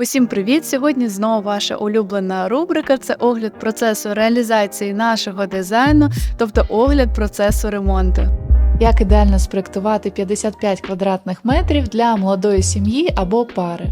Усім привіт! Сьогодні знову ваша улюблена рубрика це огляд процесу реалізації нашого дизайну, тобто огляд процесу ремонту. Як ідеально спроектувати 55 квадратних метрів для молодої сім'ї або пари.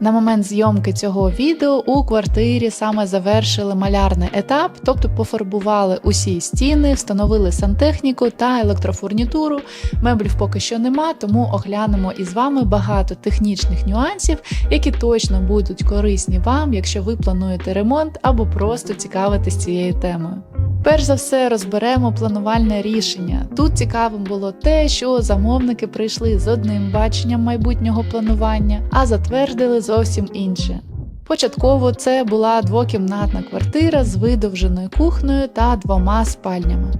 На момент зйомки цього відео у квартирі саме завершили малярний етап, тобто пофарбували усі стіни, встановили сантехніку та електрофурнітуру. Меблів поки що нема, тому оглянемо із вами багато технічних нюансів, які точно будуть корисні вам, якщо ви плануєте ремонт або просто цікавитесь цією темою. Перш за все розберемо планувальне рішення. Тут цікавим було те, що замовники прийшли з одним баченням майбутнього планування, а затвердили зовсім інше. Початково це була двокімнатна квартира з видовженою кухнею та двома спальнями.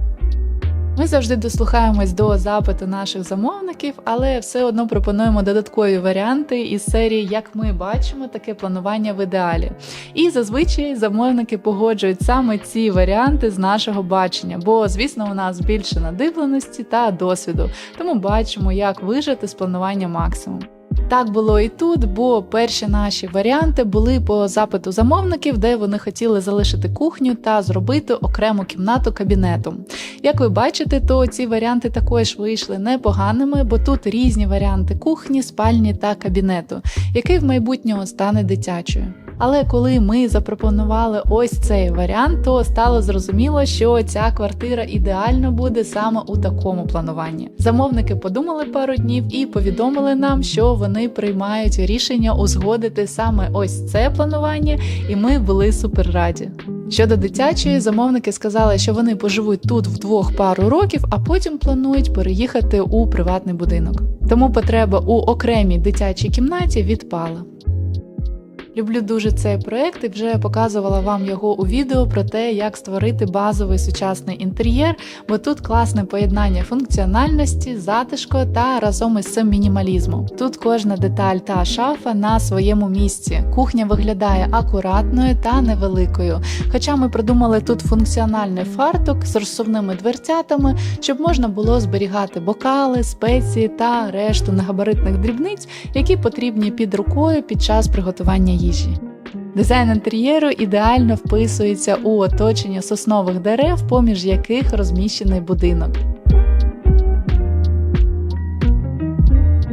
Ми завжди дослухаємось до запиту наших замовників, але все одно пропонуємо додаткові варіанти із серії, як ми бачимо таке планування в ідеалі. І зазвичай замовники погоджують саме ці варіанти з нашого бачення, бо, звісно, у нас більше надивленості та досвіду, тому бачимо, як вижити з планування максимум. Так було і тут, бо перші наші варіанти були по запиту замовників, де вони хотіли залишити кухню та зробити окрему кімнату кабінетом. Як ви бачите, то ці варіанти також вийшли непоганими, бо тут різні варіанти кухні, спальні та кабінету, який в майбутньому стане дитячою. Але коли ми запропонували ось цей варіант, то стало зрозуміло, що ця квартира ідеально буде саме у такому плануванні. Замовники подумали пару днів і повідомили нам, що вони приймають рішення узгодити саме ось це планування, і ми були супер раді. Щодо дитячої, замовники сказали, що вони поживуть тут вдвох пару років, а потім планують переїхати у приватний будинок. Тому потреба у окремій дитячій кімнаті відпала. Люблю дуже цей проект і вже показувала вам його у відео про те, як створити базовий сучасний інтер'єр, бо тут класне поєднання функціональності, затишку та разом із цим мінімалізму. Тут кожна деталь та шафа на своєму місці. Кухня виглядає акуратною та невеликою. Хоча ми придумали тут функціональний фартук з розсувними дверцятами, щоб можна було зберігати бокали, спеції та решту негабаритних дрібниць, які потрібні під рукою під час приготування їжі. Дизайн інтер'єру ідеально вписується у оточення соснових дерев, поміж яких розміщений будинок.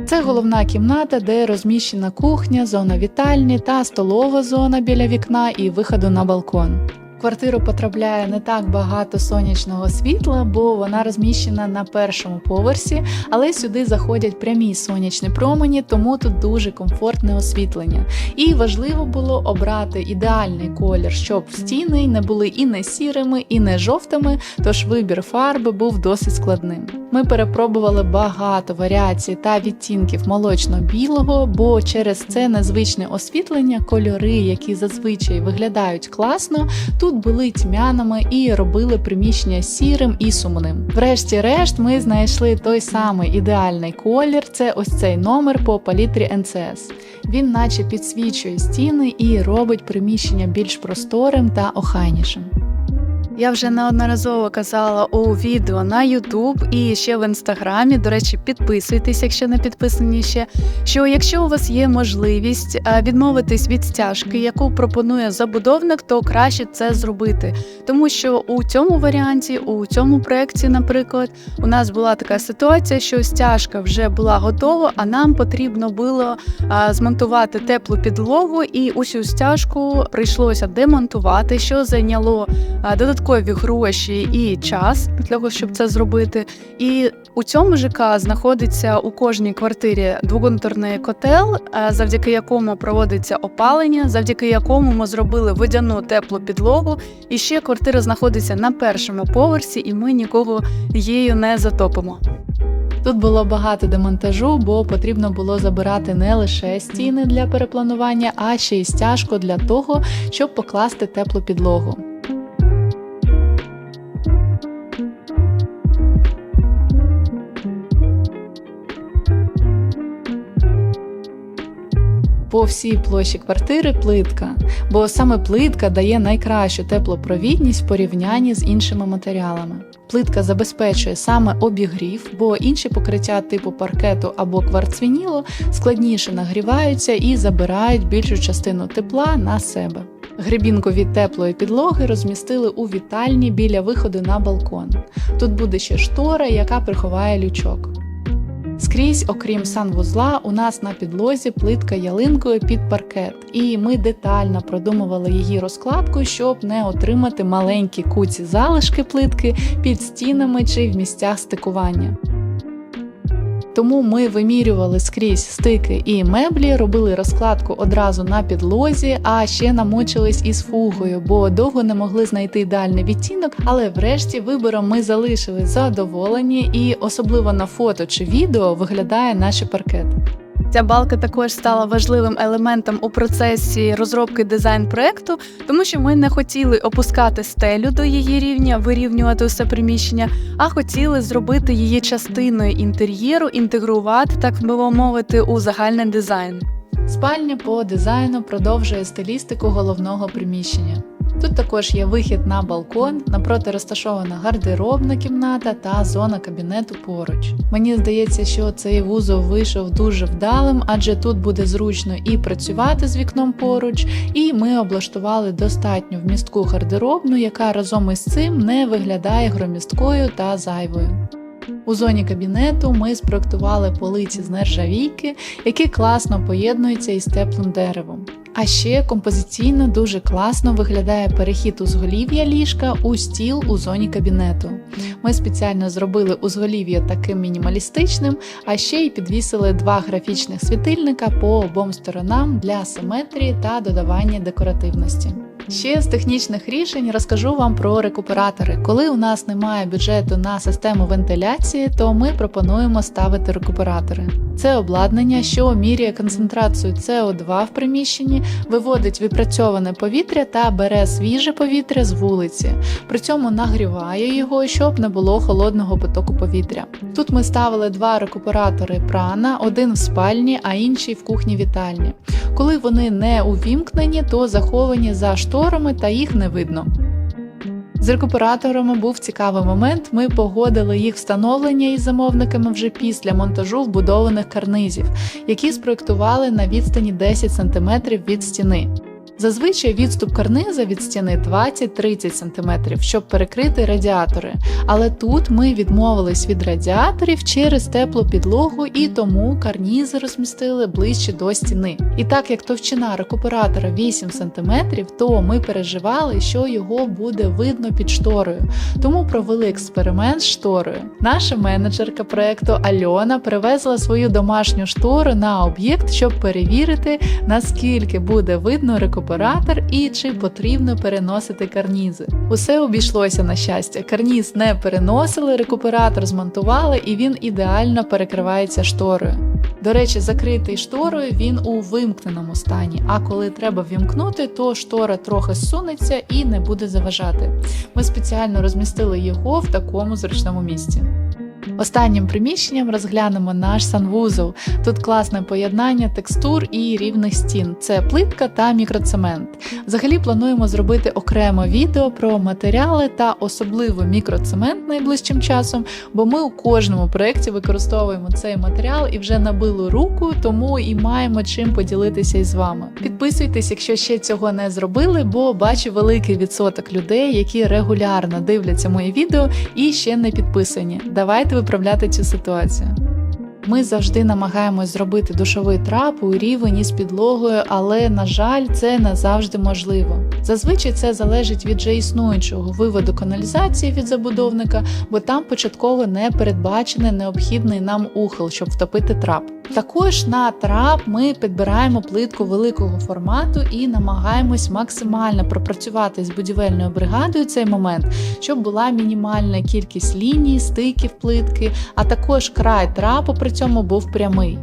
Це головна кімната, де розміщена кухня, зона вітальні та столова зона біля вікна і виходу на балкон. Квартиру потрапляє не так багато сонячного світла, бо вона розміщена на першому поверсі, але сюди заходять прямі сонячні промені, тому тут дуже комфортне освітлення. І важливо було обрати ідеальний колір, щоб стіни не були і не сірими, і не жовтими, тож вибір фарби був досить складним. Ми перепробували багато варіацій та відтінків молочно-білого, бо через це незвичне освітлення, кольори, які зазвичай виглядають класно, тут були тьмяними і робили приміщення сірим і сумним. Врешті-решт, ми знайшли той самий ідеальний колір це ось цей номер по палітрі НЦС. Він наче підсвічує стіни і робить приміщення більш просторим та охайнішим. Я вже неодноразово казала у відео на YouTube і ще в інстаграмі. До речі, підписуйтесь, якщо не підписані ще. Що якщо у вас є можливість е, відмовитись від стяжки, яку пропонує забудовник, то краще це зробити. Тому що у цьому варіанті, у цьому проєкті, наприклад, у нас була така ситуація, що стяжка вже була готова, а нам потрібно було е, змонтувати теплу підлогу, і усю стяжку прийшлося демонтувати, що зайняло е, додатково додаткові гроші і час для того, щоб це зробити. І у цьому ЖК знаходиться у кожній квартирі двоконтурний котел, е, завдяки якому проводиться опалення, завдяки якому ми зробили водяну теплу підлогу. І ще квартира знаходиться на першому поверсі, і ми нікого її не затопимо. Тут було багато демонтажу, бо потрібно було забирати не лише стіни для перепланування, а ще й стяжку для того, щоб покласти теплу підлогу. По всій площі квартири плитка, бо саме плитка дає найкращу теплопровідність в порівнянні з іншими матеріалами. Плитка забезпечує саме обігрів, бо інші покриття типу паркету або кварцвінілу складніше нагріваються і забирають більшу частину тепла на себе. Грибінку від теплої підлоги розмістили у вітальні біля виходу на балкон. Тут буде ще штора, яка приховає лючок. Скрізь, окрім санвузла, у нас на підлозі плитка ялинкою під паркет, і ми детально продумували її розкладку, щоб не отримати маленькі куці залишки плитки під стінами чи в місцях стикування. Тому ми вимірювали скрізь стики і меблі, робили розкладку одразу на підлозі, а ще намочились із фугою, бо довго не могли знайти ідеальний відтінок, але врешті вибором ми залишили задоволені, і особливо на фото чи відео виглядає наш паркет. Ця балка також стала важливим елементом у процесі розробки дизайн-проекту, тому що ми не хотіли опускати стелю до її рівня, вирівнювати усе приміщення, а хотіли зробити її частиною інтер'єру, інтегрувати, так би мовити, у загальний дизайн. Спальня по дизайну продовжує стилістику головного приміщення. Тут також є вихід на балкон, напроти розташована гардеробна кімната та зона кабінету поруч. Мені здається, що цей вузол вийшов дуже вдалим, адже тут буде зручно і працювати з вікном поруч, і ми облаштували достатньо вмістку гардеробну, яка разом із цим не виглядає громісткою та зайвою. У зоні кабінету ми спроектували полиці з нержавійки, які класно поєднуються із теплим деревом. А ще композиційно дуже класно виглядає перехід узголів'я ліжка у стіл у зоні кабінету. Ми спеціально зробили узголів'я таким мінімалістичним, а ще й підвісили два графічних світильника по обом сторонам для симетрії та додавання декоративності. Ще з технічних рішень розкажу вам про рекуператори. Коли у нас немає бюджету на систему вентиляції, то ми пропонуємо ставити рекуператори. Це обладнання, що міряє концентрацію СО2 в приміщенні, виводить відпрацьоване повітря та бере свіже повітря з вулиці. При цьому нагріває його, щоб не було холодного потоку повітря. Тут ми ставили два рекуператори прана, один в спальні, а інший в кухні вітальні. Коли вони не увімкнені, то заховані за шторами та їх не видно. З рекуператорами був цікавий момент. Ми погодили їх встановлення із замовниками вже після монтажу вбудованих карнизів, які спроектували на відстані 10 см від стіни. Зазвичай відступ карниза від стіни 20-30 см, щоб перекрити радіатори. Але тут ми відмовились від радіаторів через теплу підлогу і тому карнізи розмістили ближче до стіни. І так як товщина рекуператора 8 см, то ми переживали, що його буде видно під шторою. Тому провели експеримент з шторою. Наша менеджерка проекту Альона привезла свою домашню штору на об'єкт, щоб перевірити, наскільки буде видно рекуператор і чи потрібно переносити карнізи. Усе обійшлося на щастя. Карніз не переносили, рекуператор змонтували, і він ідеально перекривається шторою. До речі, закритий шторою він у вимкненому стані. А коли треба вімкнути, то штора трохи зсунеться і не буде заважати. Ми спеціально розмістили його в такому зручному місці. Останнім приміщенням розглянемо наш санвузол. Тут класне поєднання текстур і рівних стін. Це плитка та мікроцемент. Взагалі плануємо зробити окремо відео про матеріали та особливо мікроцемент найближчим часом, бо ми у кожному проєкті використовуємо цей матеріал і вже набили руку, тому і маємо чим поділитися із вами. Підписуйтесь, якщо ще цього не зробили, бо бачу великий відсоток людей, які регулярно дивляться мої відео і ще не підписані. Давайте виправляти цю ситуацію. Ми завжди намагаємось зробити душовий трап у рівень із підлогою, але, на жаль, це не завжди можливо. Зазвичай це залежить від вже існуючого виводу каналізації від забудовника, бо там початково не передбачений необхідний нам ухил, щоб втопити трап. Також на трап ми підбираємо плитку великого формату і намагаємось максимально пропрацювати з будівельною бригадою цей момент, щоб була мінімальна кількість ліній, стиків плитки, а також край трапу при цьому був прямий.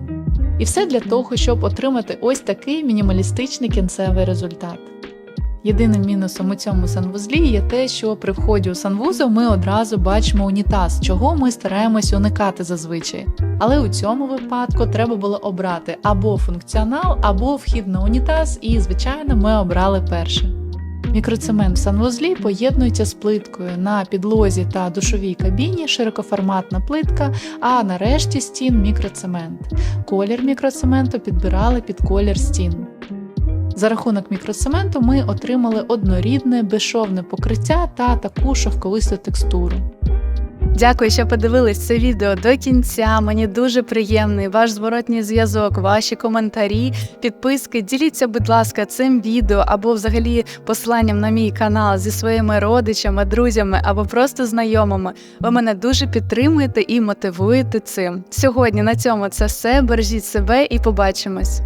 І все для того, щоб отримати ось такий мінімалістичний кінцевий результат. Єдиним мінусом у цьому санвузлі є те, що при вході у санвузол ми одразу бачимо унітаз, чого ми стараємось уникати зазвичай. Але у цьому випадку треба було обрати або функціонал, або вхід на унітаз, і, звичайно, ми обрали перше. Мікроцемент в санвузлі поєднується з плиткою на підлозі та душовій кабіні, широкоформатна плитка, а нарешті стін мікроцемент. Колір мікроцементу підбирали під колір стін. За рахунок мікроцементу ми отримали однорідне безшовне покриття та таку шовковисту текстуру. Дякую, що подивились це відео до кінця. Мені дуже приємний ваш зворотній зв'язок, ваші коментарі, підписки. Діліться, будь ласка, цим відео або взагалі посиланням на мій канал зі своїми родичами, друзями або просто знайомими. Ви мене дуже підтримуєте і мотивуєте цим. Сьогодні на цьому це все. Бережіть себе і побачимось.